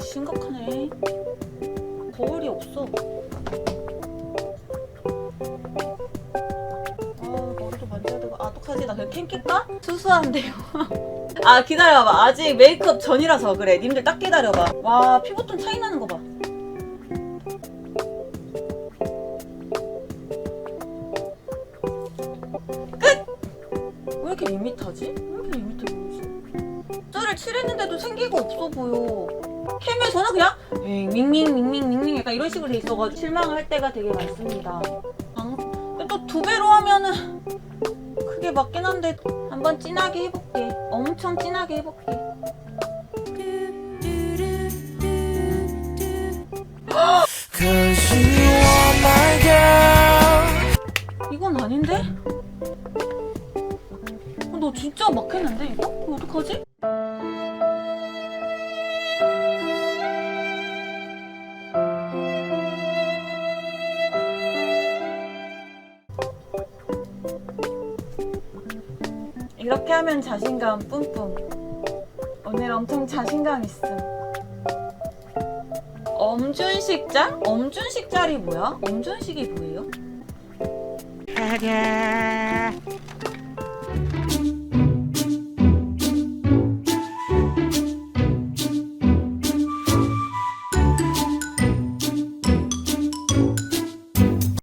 심각하네. 거울이 없어. 아, 머리도 만져야 되고. 아, 어떡하지? 나 그냥 캠 낄까? 수수한데요. 아, 기다려봐. 아직 메이크업 전이라서 그래. 님들 딱 기다려봐. 와, 피부 톤 차이 나는 거 봐. 왜 이렇게 밋밋하지? 왜 이렇게 밋밋해 보이지? 짤을 칠했는데도 생기가 없어 보여. 캠에서는 그냥 밍밍 밍밍 밍밍 약간 이런 식으로 돼 있어가지고 실망을 할 때가 되게 많습니다. 또 두 배로 하면은 그게 맞긴 한데 한번 진하게 해볼게. 엄청 진하게 해볼게. 이건 아닌데? 어, 너 진짜 막 했는데 이거? 이거 어떡하지? 이렇게 하면 자신감 뿜뿜. 오늘 엄청 자신감 있음. 엄준식 짤? 엄준식 짤이 뭐야? 엄준식이 뭐예요?